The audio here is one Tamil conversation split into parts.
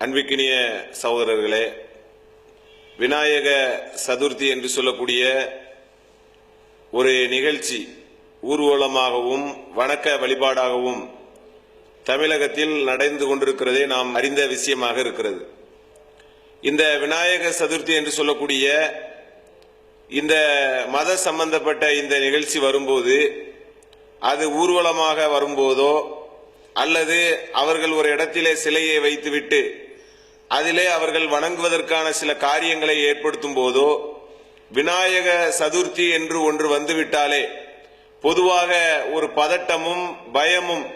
அன்பிக்கினிய சகோதரர்களே விநாயக சதுர்த்தி என்று சொல்லக்கூடிய ஒரு நிகழ்ச்சி ஊர்வலமாகவும் வணக்க வழிபாடாகவும் தமிழகத்தில் நடந்து கொண்டிருக்கிறதே நாம் அறிந்த விஷயமாக இருக்கிறது. இந்த விநாயக சதுர்த்தி என்று சொல்லக்கூடிய இந்த மத சம்பந்தப்பட்ட இந்த நிகழ்ச்சி வரும்போது அது ஊர்வலமாக வரும்போதோ அல்லது அவர்கள் ஒரு இடத்திலே சிலையை வைத்துவிட்டு அதிலே அவர்கள் வணங்குவதற்கான சில காரியங்களை ஏற்படுத்தும் போதோ விநாயக சதுர்த்தி என்று ஒன்று வந்துவிட்டாலே பொதுவாக ஒரு பதட்டமும் பயமும்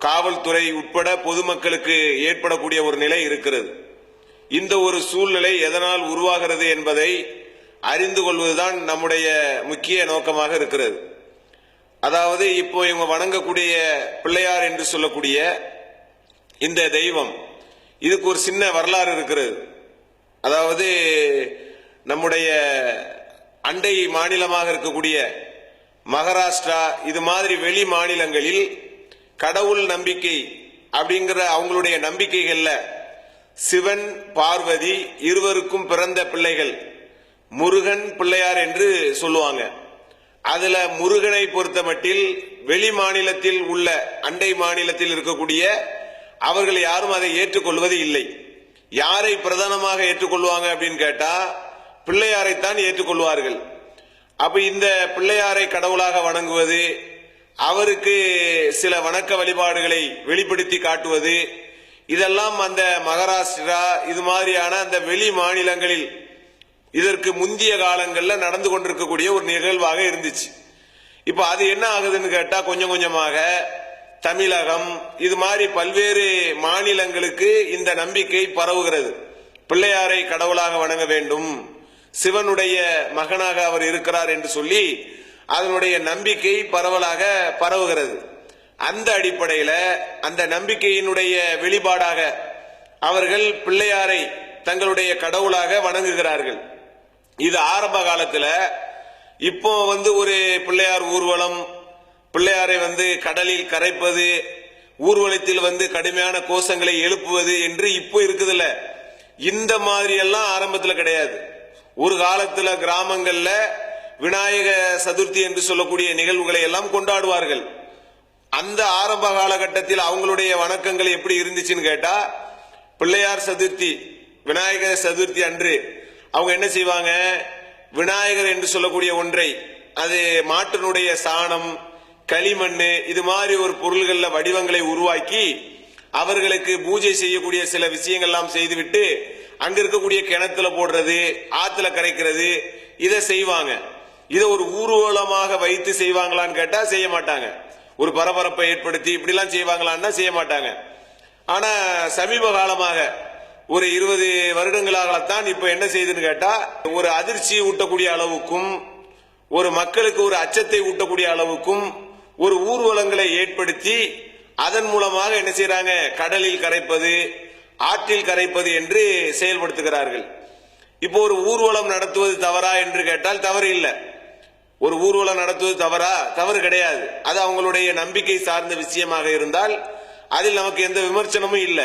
காவல்துறை உட்பட பொதுமக்களுக்கு ஏற்படக்கூடிய ஒரு நிலை இருக்கிறது. இந்த ஒரு சூழ்நிலை எதனால் உருவாகிறது என்பதை அறிந்து கொள்வதுதான் நம்முடைய முக்கிய நோக்கமாக இருக்கிறது. அதாவது இப்போ இவங்க வணங்கக்கூடிய பிள்ளையார் என்று சொல்லக்கூடிய இந்த தெய்வம் இதுக்கு ஒரு சின்ன வரலாறு இருக்கிறது அதாவது நம்முடைய அண்டை மாநிலமாக இருக்கக்கூடிய மகாராஷ்டிரா இது மாதிரி வெளி மாநிலங்களில் கடவுள் நம்பிக்கை அப்படிங்கிற அவங்களுடைய நம்பிக்கைகள்ல சிவன் பார்வதி இருவருக்கும் பிறந்த பிள்ளைகள் முருகன் பிள்ளையார் என்று சொல்லுவாங்க. அதுல முருகனை பொறுத்த மட்டில் வெளி மாநிலத்தில் உள்ள அண்டை மாநிலத்தில் இருக்கக்கூடிய அவர்கள் யாரும் அதை ஏற்றுக்கொள்வது இல்லை. யாரை பிரதானமாக ஏற்றுக்கொள்வாங்க அப்படின்னு கேட்டா பிள்ளையாரைத்தான் ஏற்றுக்கொள்வார்கள். அப்ப இந்த பிள்ளையாரை கடவுளாக வணங்குவது அவருக்கு சில வணக்க வழிபாடுகளை வெளிப்படுத்தி காட்டுவது இதெல்லாம் அந்த மகாராஷ்டிரா இது மாதிரியான அந்த வெளி மாநிலங்களில் இதற்கு முந்திய காலங்களில் நடந்து கொண்டிருக்கக்கூடிய ஒரு நிகழ்வாக இருந்துச்சு. இப்போ அது என்ன ஆகுதுன்னு கேட்டா கொஞ்சம் கொஞ்சமாக தமிழகம் இது மாதிரி பல்வேறு மாநிலங்களுக்கு இந்த நம்பிக்கை பரவுகிறது. பிள்ளையாரை கடவுளாக வணங்க வேண்டும். சிவனுடைய மகனாக அவர் இருக்கிறார் என்று சொல்லி அதனுடைய நம்பிக்கை பரவலாக பரவுகிறது. அந்த அடிப்படையில் அந்த நம்பிக்கையினுடைய வெளிப்பாடாக அவர்கள் பிள்ளையாரை தங்களுடைய கடவுளாக வணங்குகிறார்கள். இது ஆரம்ப காலத்தில் இப்போ வந்து ஒரு பிள்ளையார் ஊர்வலம் பிள்ளையாரை வந்து கடலில் கரைப்பது ஊர்வலத்தில் வந்து கடுமையான கோஷங்களை எழுப்புவது என்று இப்போ இருக்குதுல்ல. இந்த மாதிரி எல்லாம் ஆரம்பத்தில் கிடையாது. ஒரு காலத்துல கிராமங்கள்ல விநாயக சதுர்த்தி என்று சொல்லக்கூடிய நிகழ்வுகளை எல்லாம் கொண்டாடுவார்கள். அந்த ஆரம்ப காலகட்டத்தில் அவங்களுடைய வணக்கங்கள் எப்படி இருந்துச்சுன்னு கேட்டா பிள்ளையார் சதுர்த்தி விநாயகர் சதுர்த்தி அன்று அவங்க என்ன செய்வாங்க? விநாயகர் என்று சொல்லக்கூடிய ஒன்றை அது மாட்டினுடைய சாணம் களிமண் இது மாதிரி ஒரு பொருள்கள்ல வடிவங்களை உருவாக்கி அவர்களுக்கு பூஜை செய்யக்கூடிய சில விஷயங்கள்லாம் செய்துவிட்டு அங்க இருக்கக்கூடிய கிணத்துல போடுறது ஆத்துல கரைக்கிறது இதை செய்வாங்க. இதை ஒரு ஊர்வலமாக வைத்து செய்வாங்களான்னு கேட்டா செய்ய மாட்டாங்க. ஒரு பரபரப்பை ஏற்படுத்தி இப்படிலாம் செய்வாங்களான்னா செய்ய மாட்டாங்க. ஆனா சமீப காலமாக ஒரு இருபது வருடங்களாகத்தான் இப்ப என்ன செய்யுதுன்னு கேட்டா ஒரு அதிர்ச்சி ஊட்டக்கூடிய அளவுக்கும் ஒரு மக்களுக்கு ஒரு அச்சத்தை ஊட்டக்கூடிய அளவுக்கும் ஒரு ஊர்வலங்களை ஏற்படுத்தி அதன் மூலமாக என்ன செய்யறாங்க கடலில் கரைப்பது ஆற்றில் கரைப்பது என்று செயல்படுத்துகிறார்கள். இப்போ ஒரு ஊர்வலம் நடத்துவது தவறா என்று கேட்டால் தவறு இல்லை. ஒரு ஊர்வலம் நடத்துவது தவறா? தவறு கிடையாது. அது அவங்களுடைய நம்பிக்கை சார்ந்த விஷயமாக இருந்தால் அதில் நமக்கு எந்த விமர்சனமும் இல்லை.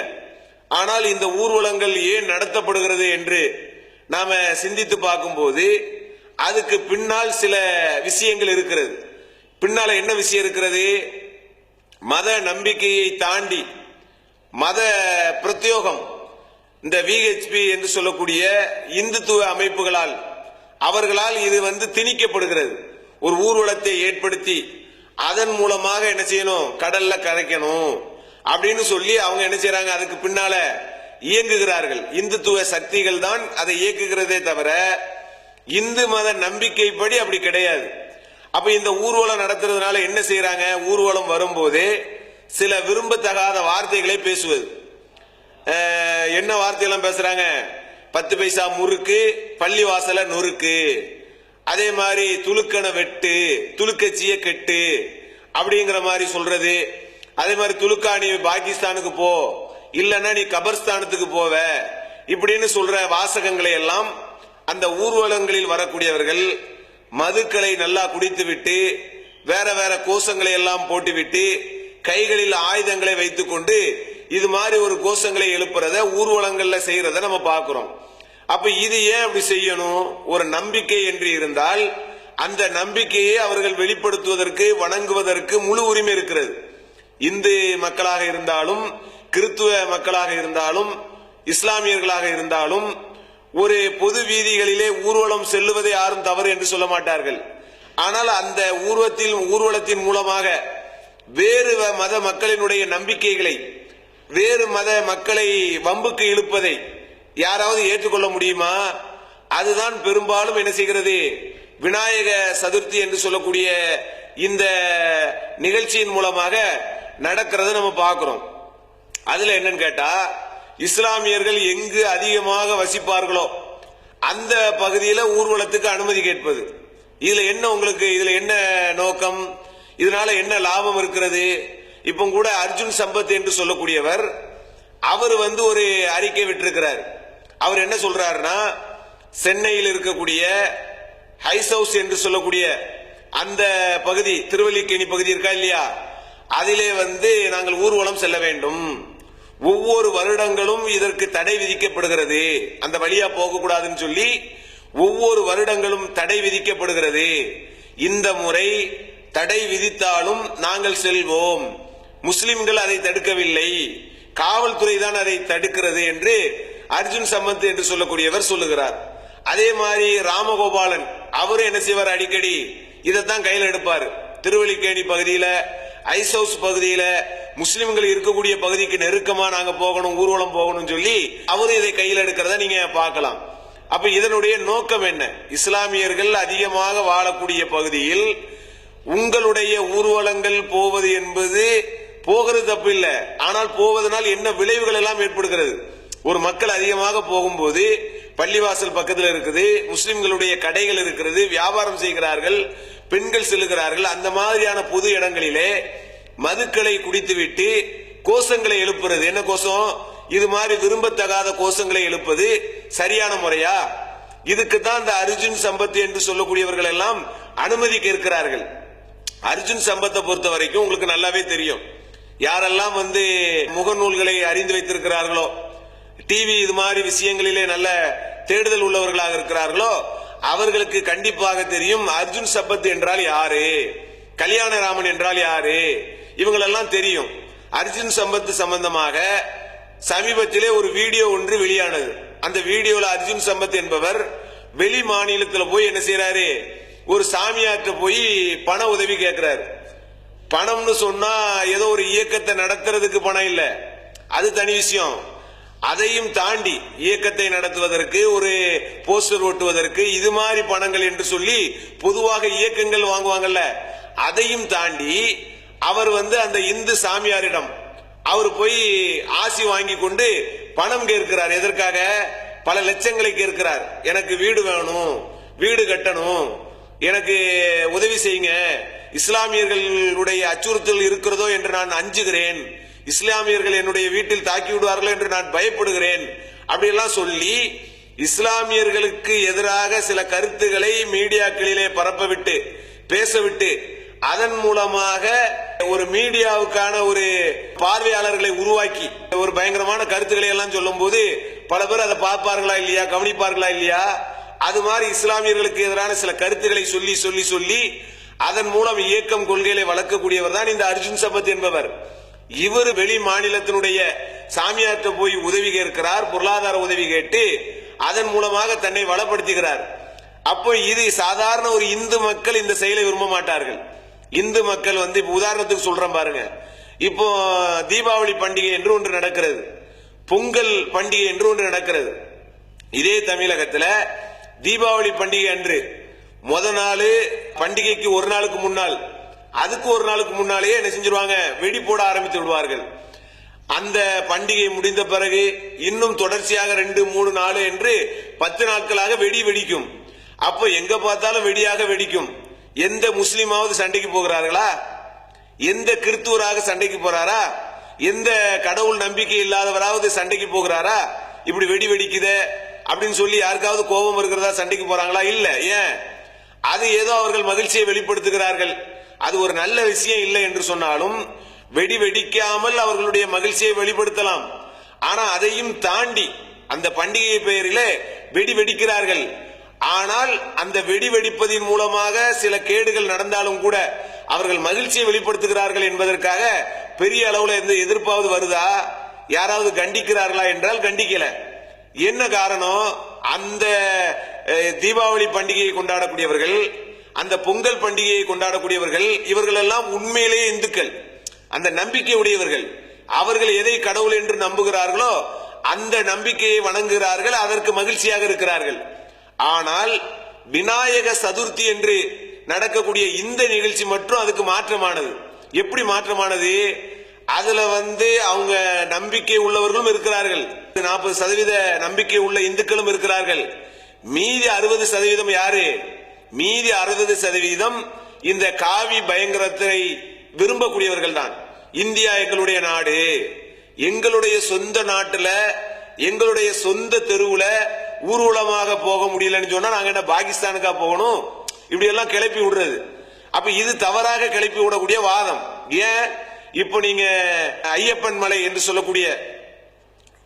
ஆனால் இந்த ஊர்வலங்கள் ஏன் நடத்தப்படுகிறது என்று நாம சிந்தித்து பார்க்கும்போது அதுக்கு பின்னால் சில விஷயங்கள் இருக்கிறது. பின்னால என்ன விஷயம் இருக்கிறது? மத நம்பிக்கையை தாண்டி மத பிரத்யோகம் இந்த விஹெச்பி என்று சொல்லக்கூடிய இந்துத்துவ அமைப்புகளால் அவர்களால் இது வந்து திணிக்கப்படுகிறது. ஒரு ஊர்வலத்தை ஏற்படுத்தி அதன் மூலமாக என்ன செய்யணும்? கடல்ல கரைக்கணும். அப்படின்னு சொல்லி அவங்க என்ன செய்யறாங்க அதுக்கு பின்னால இயங்குகிறார்கள். இந்துத்துவ சக்திகள் தான் அதை இயக்குகிறதே தவிர இந்து மத நம்பிக்கைப்படி அப்படி கிடையாது. அப்ப இந்த ஊர்வலம் நடத்துறதுனால என்ன செய்யறாங்க ஊர்வலம் வரும்போது சில விரும்பத்தகாத வார்த்தைகளை பேசுவது. என்ன வார்த்தையெல்லாம் பேசுறாங்க? பத்து பைசா முறுக்கு பள்ளி வாசல நொறுக்கு. அதே மாதிரி துலுக்கண வெட்டு துளுக்கச்சிய கெட்டு அப்படிங்கிற மாதிரி சொல்றது. அதே மாதிரி துலுக்கா நீ பாகிஸ்தானுக்கு போ. இல்லைன்னா நீ கபர்ஸ்தானத்துக்கு போவ. இப்படின்னு சொல்ற வாசகங்களை எல்லாம் அந்த ஊர்வலங்களில் வரக்கூடியவர்கள் மதுக்களை நல்லா குடித்துவிட்டு வேற வேற கோஷங்களை எல்லாம் போட்டுவிட்டு கைகளில் ஆயுதங்களை வைத்துக்கொண்டு இது மாதிரி ஒரு கோஷங்களை எழுப்புறத ஊர்வலங்கள்ல செய்யறத நம்ம பார்க்கிறோம். அப்ப இது ஏன் அப்படி செய்யணும்? ஒரு நம்பிக்கை என்று இருந்தால் அந்த நம்பிக்கையை அவர்கள் வெளிப்படுத்துவதற்கு வணங்குவதற்கு முழு உரிமை இருக்கிறது. இந்து மக்களாக இருந்தாலும் கிறித்துவ மக்களாக இருந்தாலும் இஸ்லாமியர்களாக இருந்தாலும் ஒரு பொது வீதிகளிலே ஊர்வலம் செல்லுவதை யாரும் தவறு என்று சொல்ல மாட்டார்கள். ஆனால் அந்த ஊர்வத்தில் ஊர்வலத்தின் மூலமாக வேறு வ- மத மக்களினுடைய நம்பிக்கைகளை வேறு மத மக்களை வம்புக்கு இழுப்பதை யாராவது ஏற்றுக்கொள்ள முடியுமா? அதுதான் பெரும்பாலும் என்ன செய்கிறது? விநாயக சதுர்த்தி என்று சொல்லக்கூடிய இந்த நிகழ்ச்சியின் மூலமாக நடக்கிறத நம்ம பார்க்கிறோம். அதுல என்னன்னு கேட்டா இஸ்லாமியர்கள் எங்கு அதிகமாக வசிப்பார்களோ அந்த பகுதியில் ஊர்வலத்துக்கு அனுமதி கேட்பது. இதுல என்ன உங்களுக்கு இதுல என்ன நோக்கம்? இதனால என்ன லாபம் இருக்கிறது? இப்போ கூட அர்ஜுன் சம்பத் என்று சொல்லக்கூடியவர் அவர் வந்து ஒரு அறிக்கை விட்டிருக்கிறார். அவர் என்ன சொல்றாருன்னா சென்னையில் இருக்கக்கூடிய ஹைஸ் ஹவுஸ் என்று சொல்லக்கூடிய அந்த பகுதி திருவல்லிக்கேணி பகுதி இருக்கா இல்லையா? அதிலே வந்து நாங்கள் ஊர்வலம் செல்ல வேண்டும். ஒவ்வொரு வருடங்களும் இதற்கு தடை விதிக்கப்படுகிறது. அந்த வழியா போகக்கூடாதுன்னு சொல்லி ஒவ்வொரு வருடங்களும் தடை விதிக்கப்படுகிறது. இந்த முறை தடை விதித்தாலும் நாங்கள் செல்வோம். முஸ்லிம்கள் அதை தடுக்கவில்லை. காவல்துறை தான் அதை தடுக்கிறது என்று அர்ஜுன் சம்பத் என்று சொல்லக்கூடியவர் சொல்லுகிறார். அதே மாதிரி ராமகோபாலன் அவரும் என்ன செய்வார் அடிக்கடி? இதைத்தான் கையில் எடுப்பார். திருவள்ளிக்கேணி பகுதியில் ஐஸ் ஹவுஸ் பகுதியில் முஸ்லிம்கள் இருக்கக்கூடிய பகுதிக்கு நெருக்கமா நாங்க போகணும் ஊர்வலம் போகணும் சொல்லி அவரும் இதை கையில் எடுக்கிறத நீங்க பார்க்கலாம். அப்ப இதனுடைய நோக்கம் என்ன? இஸ்லாமியர்கள் அதிகமாக வாழக்கூடிய பகுதியில் உங்களுடைய ஊர்வலங்கள் போவது என்பது போகிறது தப்பு இல்லை. ஆனால் போவதனால் என்ன விளைவுகள் எல்லாம் ஏற்படுகிறது? ஒரு மக்கள் அதிகமாக போகும்போது பள்ளிவாசல் பக்கத்தில் இருக்குது முஸ்லிம்களுடைய கடைகள் இருக்கிறது வியாபாரம் செய்கிறார்கள் பெண்கள் செல்லுகிறார்கள் அந்த மாதிரியான பொது இடங்களிலே மதுக்களை குடித்துவிட்டு கோஷங்களை எழுப்புறது. என்ன கோஷம்? இது மாதிரி விரும்பத்தகாத கோஷங்களை எழுப்பது சரியான முறையா? இதுக்கு தான் இந்த அர்ஜுன் சம்பத் என்று சொல்லக்கூடியவர்கள் எல்லாம் அனுமதி கேட்கிறார்கள். அர்ஜுன் சம்பத்தை பொறுத்த வரைக்கும் உங்களுக்கு நல்லாவே தெரியும். யாரெல்லாம் வந்து முகநூல்களை அறிந்து வைத்திருக்கிறார்களோ டிவி இது மாதிரி விஷயங்களிலே நல்ல தேடுதல் உள்ளவர்களாக இருக்கிறார்களோ அவர்களுக்கு கண்டிப்பாக தெரியும் அர்ஜுன் சம்பத் என்றால் யாரு? கல்யாணராமன் என்றால் யாரு? இவங்களெல்லாம் தெரியும். அர்ஜுன் சம்பத் சம்பந்தமாக சமீபத்திலே ஒரு வீடியோ ஒன்று வெளியானது. அந்த வீடியோல அர்ஜுன் சம்பத் என்பவர் வெளி மாநிலத்தில் போய் என்ன செய்யறாரு ஒரு சாமியார்ட்ட போய் பண உதவி கேட்கிறாரு பணம்னு சொன்னா ஏதோ ஒரு இயக்கத்தை நடத்துறதுக்கு பணம் இல்ல. அது தனி விஷயம். அதையும் தாண்டி இயக்கத்தை நடத்துவதற்கு ஒரு போஸ்டர் ஒட்டுவதற்கு இது மாதிரி பணங்கள் என்று சொல்லி பொதுவாக இயக்கங்கள் வாங்குவாங்கல்ல. அதையும் தாண்டி அவர் வந்து அந்த இந்து சாமியாரிடம் அவர் போய் ஆசி வாங்கி கொண்டு பணம் கேட்கிறார். எதற்காக? பல லட்சங்களை கேட்கிறார். எனக்கு வீடு வேணும் வீடு கட்டணும் எனக்கு உதவி செய்யுங்க. இஸ்லாமியர்களுடைய அச்சுறுத்தல் இருக்கிறதோ என்று நான் அஞ்சுகிறேன். இஸ்லாமியர்கள் என்னுடைய வீட்டில் தாக்கி விடுவார்கள் என்று நான் பயப்படுகிறேன். அப்படியெல்லாம் சொல்லி இஸ்லாமியர்களுக்கு எதிராக சில கருத்துக்களை மீடியாக்களிலே பரப்பவிட்டு பேசவிட்டு அதன் மூலமாக ஒரு மீடியாவுக்கான ஒரு பார்வையாளர்களை உருவாக்கி ஒரு பயங்கரமான கருத்துக்களை எல்லாம் சொல்லும் போது பல பேர் அதை பார்ப்பார்களா இல்லையா கவனிப்பார்களா இல்லையா? அது மாதிரி இஸ்லாமியர்களுக்கு எதிரான சில கருத்துக்களை சொல்லி சொல்லி சொல்லி அதன் மூலம் இயக்கம் கொள்கைகளை வளர்க்கக்கூடியவர் தான் இந்த அர்ஜுன் சம்பத் என்பவர். இவர் வெளி மாநிலத்தினுடைய சாமியார்கிட்ட போய் உதவி கேட்கிறார் பொருளாதார உதவி கேட்டு அதன் மூலமாக தன்னை வளப்படுத்துகிறார். அப்போ இது சாதாரண ஒரு இந்து மக்கள் இந்த செயலை விரும்ப மாட்டார்கள். இந்து மக்கள் வந்து இப்போ உதாரணத்துக்கு சொல்றேன் பாருங்க. இப்போ தீபாவளி பண்டிகை என்று ஒன்று நடக்கிறது. பொங்கல் பண்டிகை என்று ஒன்று நடக்கிறது. இதே தமிழகத்துல தீபாவளி பண்டிகை அன்று முத நாள் பண்டிகைக்கு ஒரு நாளுக்கு முன்னால் அதுக்கு ஒரு நாளுக்கு முன்னாலேயே என்ன செஞ்சிருவாங்க? வெடி போட ஆரம்பித்து விடுவார்கள். அந்த பண்டிகை முடிந்த பிறகு இன்னும் தொடர்ச்சியாக ரெண்டு மூணு நாலு என்று பத்து நாட்களாக வெடி வெடிக்கும். அப்போ எங்க பார்த்தாலும் வெடியாக வெடிக்கும். எந்த முஸ்லீமாவது சண்டைக்கு போகிறார்களா? எந்த கிறித்துவராக சண்டைக்கு போறாரா? எந்த கடவுள் நம்பிக்கை இல்லாதவராவது சண்டைக்கு போகிறாரா? இப்படி வெடி வெடிக்குதே அப்படின்னு சொல்லி யாருக்காவது கோபம் இருக்கிறதா சண்டைக்கு போறாங்களா? இல்ல. ஏன்? அது ஏதோ அவர்கள் மகிழ்ச்சியை வெளிப்படுத்துகிறார்கள். அது ஒரு நல்ல விஷயம் இல்லை என்று சொன்னாலும் வெடி வெடிக்காமல் அவர்களுடைய மகிழ்ச்சியை வெளிப்படுத்தலாம். ஆனா அதையும் தாண்டி அந்த பண்டிகை பெயரிலே வெடி வெடிக்கிறார்கள். ஆனால் அந்த வெடி வெடிப்பதின் மூலமாக சில கேடுகள் நடந்தாலும் கூட அவர்கள் மகிழ்ச்சியை வெளிப்படுத்துகிறார்கள் என்பதற்காக பெரிய அளவுல எந்த எதிர்ப்பாவது வருதா? யாராவது கண்டிக்கிறார்களா என்றால் கண்டிக்கல. என்ன காரணம்? அந்த தீபாவளி பண்டிகையை கொண்டாடக்கூடியவர்கள் அந்த பொங்கல் பண்டிகையை கொண்டாடக்கூடியவர்கள் இவர்கள் எல்லாம் உண்மையிலேயே இந்துக்கள். அந்த நம்பிக்கை உடையவர்கள். அவர்கள் எதை கடவுள் என்று நம்புகிறார்களோ அந்த நம்பிக்கையை வணங்குகிறார்கள் அதற்கு மகிழ்ச்சியாக இருக்கிறார்கள். ஆனால் விநாயக சதுர்த்தி என்று நடக்கக்கூடிய இந்த நிகழ்ச்சி மட்டும் அதுக்கு மாற்றமானது. எப்படி மாற்றமானது? அதுல வந்து அவங்க நம்பிக்கை உள்ளவர்களும் இருக்கிறார்கள். நாற்பது சதவீத நம்பிக்கை உள்ள இந்துக்களும் இருக்கிறார்கள். மீதி அறுபது சதவீதம் யாரு? மீதி அறுபது சதவீதம் இந்த காவி பயங்கரத்தை விரும்பக்கூடியவர்கள் தான். இந்தியா எங்களுடைய நாடு. எங்களுடைய சொந்த நாட்டுல எங்களுடைய சொந்த தெருவுல ஊர்வலமாக போக முடியலன்னு சொன்னா நாங்க என்ன பாகிஸ்தானுக்கா போகணும்? இப்படி எல்லாம் கிளப்பி விடுறது. அப்ப இது தவறாக கிளப்பி விடக்கூடிய வாதம். ஏன்? இப்போ நீங்க ஐயப்பன் மலை என்று சொல்லக்கூடிய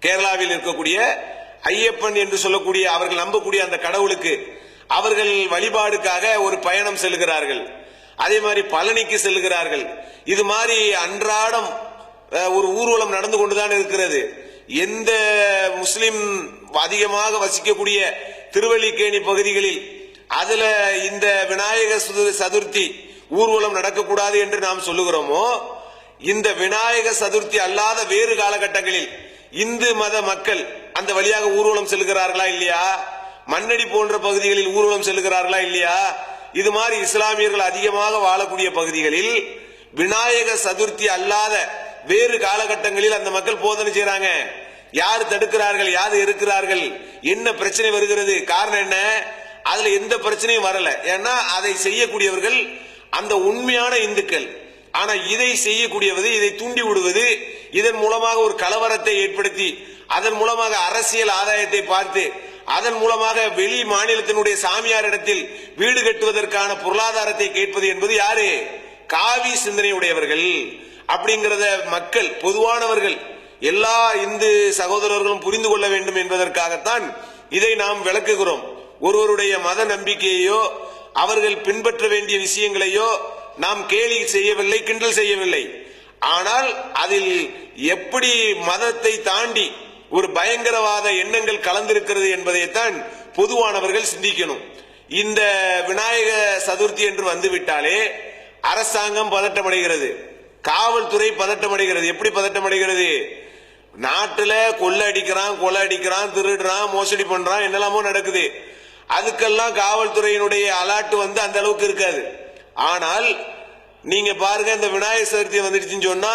கேரளாவில் இருக்கக்கூடிய ஐயப்பன் என்று சொல்லக்கூடிய அவர்கள் நம்பக்கூடிய அந்த கடவுளுக்கு அவர்கள் வழிபாடுக்காக ஒரு பயணம் செல்கிறார்கள். அதே மாதிரி பழனிக்கு செல்கிறார்கள். இது மாதிரி அன்றாடம் ஒரு ஊர்வலம் நடந்து கொண்டுதான் இருக்கிறது. எந்த முஸ்லிம் அதிகமாக வசிக்கக்கூடிய திருவள்ளிக்கேணி பகுதிகளில் அதுல இந்த விநாயகர் சுது- சதுர்த்தி ஊர்வலம் நடக்கக்கூடாது என்று நாம் சொல்லுகிறோமோ இந்த விநாயக சதுர்த்தி அல்லாத வேறு காலகட்டங்களில் இந்து மத மக்கள் அந்த வழியாக ஊர்வலம் செல்கிறார்களா இல்லையா? மண்ணடி போன்ற பகுதிகளில் ஊர்வலம் செல்கிறார்களா இல்லையா? இது மாதிரி இஸ்லாமியர்கள் அதிகமாக வாழக்கூடிய பகுதிகளில் விநாயக சதுர்த்தி அல்லாத வேறு காலகட்டங்களில் அந்த மக்கள் போதனை செய்யறாங்க யார் தடுக்கிறார்கள் யார் இருக்கிறார்கள் என்ன பிரச்சனை வருகிறது காரணம் என்ன? அதுல எந்த பிரச்சனையும் வரல. ஏன்னா அதை செய்யக்கூடியவர்கள் அந்த உண்மையான இந்துக்கள். ஆனா இதை செய்யக்கூடியவது இதை தூண்டி விடுவது இதன் மூலமாக ஒரு கலவரத்தை ஏற்படுத்தி அதன் மூலமாக அரசியல் ஆதாயத்தை பார்த்து அதன் மூலமாக வெளி மாநிலத்தினுடைய சாமியாரிடத்தில் வீடு கட்டுவதற்கான பொருளாதாரத்தை கேட்பது என்பது யாரு? காவி சிந்தனையுடையவர்கள். அப்படிங்கிறத மக்கள் பொதுவானவர்கள் எல்லா இந்து சகோதரர்களும் புரிந்து கொள்ள வேண்டும் என்பதற்காகத்தான் இதை நாம் விளக்குகிறோம். ஒருவருடைய மத நம்பிக்கையையோ அவர்கள் பின்பற்ற வேண்டிய விஷயங்களையோ நாம் கேலி செய்யவில்லை கிண்டல் செய்யவில்லை. ஆனால் அதில் எப்படி மதத்தை தாண்டி ஒரு பயங்கரவாத எண்ணங்கள் கலந்திருக்கிறது என்பதைத்தான் பொதுவானவர்கள் சிந்திக்கணும். இந்த விநாயக சதுர்த்தி என்று வந்துவிட்டாலே அரசாங்கம் பதட்டமடைகிறது. காவல்துறை பதட்டமடைகிறது. எப்படி பதட்டமடைகிறது? நாட்டுல கொள்ளை அடிக்கிறான் கொலை அடிக்கிறான் திருடுறான் மோசடி பண்றான் என்னெல்லாமோ நடக்குது. அதுக்கெல்லாம் காவல்துறையினுடைய அலாட்டு வந்து அந்த அளவுக்கு இருக்காது. ஆனால் நீங்க பாருங்க இந்த விநாயகர் சதுர்த்தி வந்துடுச்சுன்னு சொன்னா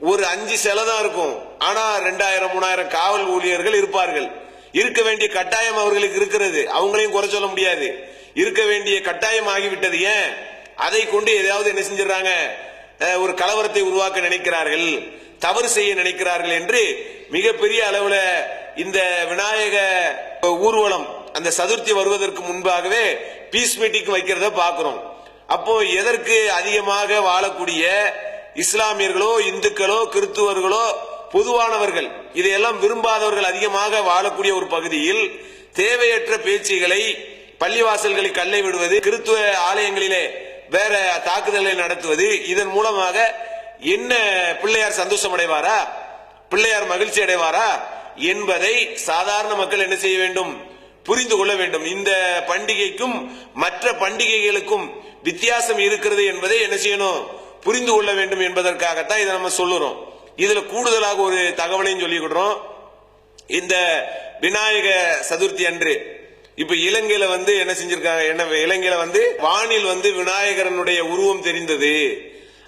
ஒரு அஞ்சு சிலை தான் இருக்கும். ஆனா ரெண்டாயிரம் மூணாயிரம் காவல் ஊழியர்கள் இருப்பார்கள். இருக்க வேண்டிய கட்டாயம் அவர்களுக்கு இருக்கிறது. அவங்களையும் குறை சொல்ல முடியாது. இருக்க வேண்டிய கட்டாயம் ஆகிவிட்டது. ஏன்? அதை கொண்டு ஏதாவது என்ன செஞ்சிடறாங்க? ஒரு கலவரத்தை உருவாக்க நினைக்கிறார்கள் தவறு செய்ய நினைக்கிறார்கள் என்று மிகப்பெரிய அளவில் இந்த விநாயக ஊர்வலம் அந்த சதுர்த்தி வருவதற்கு முன்பாகவே பீஸ் மீட்டிங் வைக்கிறத பார்க்கிறோம். அப்போ எதற்கு அதிகமாக வாழக்கூடிய இஸ்லாமியர்களோ இந்துக்களோ கிறிஸ்துவர்களோ பொதுவானவர்கள் இதையெல்லாம் விரும்பாதவர்கள் அதிகமாக வாழக்கூடிய ஒரு பகுதியில் தேவையற்ற பேச்சுகளை பள்ளிவாசல்களை கல்லை விடுவது கிறித்துவ ஆலயங்களிலே வேற தாக்குதலை நடத்துவது இதன் மூலமாக என்ன பிள்ளையார் சந்தோஷம் அடைவாரா பிள்ளையார் மகிழ்ச்சி அடைவாரா என்பதை சாதாரண மக்கள் என்ன செய்ய வேண்டும்? புரிந்து கொள்ள வேண்டும். இந்த பண்டிகைக்கும் மற்ற பண்டிகைகளுக்கும் வித்தியாசம் இருக்கிறது என்பதை என்ன செய்யணும்? புரிந்து கொள்ள வேண்டும் என்பதற்காகத்தான் இதை நம்ம சொல்லுறோம். இதுல கூடுதலாக ஒரு தகவலையும் சொல்லிக்கிடுறோம் இந்த விநாயக சதுர்த்தி அன்று இப்ப இலங்கையில வந்து என்ன செஞ்சிருக்காங்க? என்ன இலங்கையில வந்து வானில் வந்து விநாயகரனுடைய உருவம் தெரிந்தது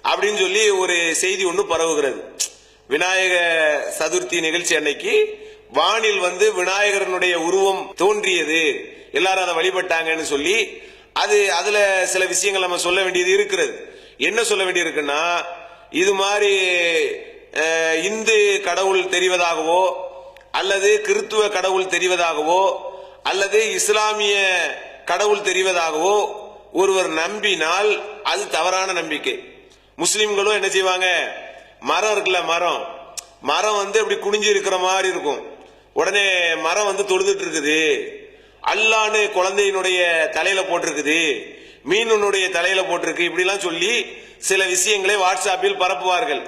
அப்படின்னு சொல்லி ஒரு செய்தி ஒன்று பரவுகிறது. விநாயக சதுர்த்தி நிகழ்ச்சி அன்னைக்கு வானில் வந்து விநாயகரனுடைய உருவம் தோன்றியது. எல்லாரும் அதை வழிபட்டாங்கன்னு சொல்லி அது அதுல சில விஷயங்கள் நம்ம சொல்ல வேண்டியது இருக்கிறது. என்ன சொல்ல வேண்டியிருக்குன்னா இது மாதிரி இந்து கடவுள் தெரிவதாகவோ அல்லது கிறித்துவ கடவுள் தெரிவதாகவோ அல்லது இஸ்லாமிய கடவுள் தெரிவதாகவோ ஒருவர் நம்பினால் அது தவறான நம்பிக்கை. முஸ்லிம்களும் என்ன செய்வாங்க? மரம் இருக்குல்ல மரம். மரம் வந்து அப்படி குனிஞ்சு இருக்கிற மாதிரி இருக்கும். உடனே மரம் வந்து தொழுதுட்டு இருக்குது. அல்லான்னு குழந்தையினுடைய தலையில போட்டிருக்குது. மீனுடைய தலையில போட்டிருக்கு. இப்படிலாம் சொல்லி சில விஷயங்களை வாட்ஸ்அப்பில் பரப்புவார்கள்.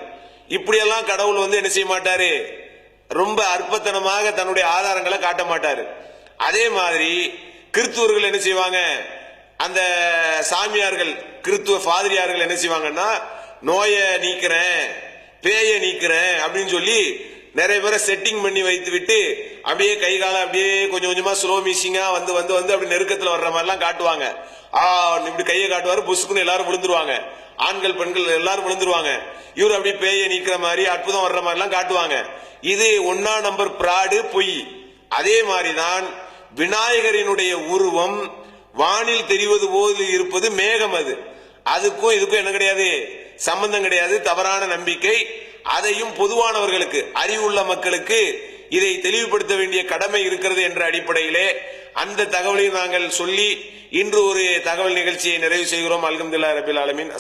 இப்படியெல்லாம் கடவுள் வந்து என்ன செய்ய மாட்டாரு? ரொம்ப அற்பத்தனமாக தன்னுடைய ஆதாரங்களை காட்ட மாட்டாரு. அதே மாதிரி கிறிஸ்துவர்கள் என்ன செய்வாங்க? அந்த சாமியார்கள் கிறித்துவ பாதிரியார்கள் என்ன செய்வாங்கன்னா நோயை நீக்கிறேன் பேயை நீக்கிறேன் அப்படின்னு சொல்லி நிறைய பேரை செட்டிங் பண்ணி வைத்து விட்டு அப்படியே கை காலம் அப்படியே கொஞ்சம் கொஞ்சமா ஸ்லோ மிஷிங்கா வந்து வந்து வந்து அப்படி நெருக்கத்துல வர்ற மாதிரிலாம் காட்டுவாங்க. ஆ இப்படி கையை காட்டுவாரு புஷ்குன்னு எல்லாரும் விழுந்துருவாங்க. ஆண்கள் பெண்கள் எல்லாரும் விழுந்துருவாங்க. இவர் அப்படியே பேயை நீக்கிற மாதிரி அற்புதம் வர்ற மாதிரிலாம் காட்டுவாங்க. இது ஒன்னா நம்பர் பிராடு பொய். அதே மாதிரிதான் விநாயகரினுடைய உருவம் வானில் தெரிவது போது இருப்பது மேகம் அது. அதுக்கும் இதுக்கும் என்ன கிடையாது? சம்பந்தம் கிடையாது. தவறான நம்பிக்கை. அதையும் பொதுவானவர்களுக்கு அறிவுள்ள மக்களுக்கு இதை தெளிவுபடுத்த வேண்டிய கடமை இருக்கிறது என்ற அடிப்படையிலே அந்த தகவலை நாங்கள் சொல்லி இன்று ஒரு தகவல் நிகழ்ச்சியை நிறைவு செய்கிறோம். அல்கம்துல்லா ரபில் ஆலமீன்.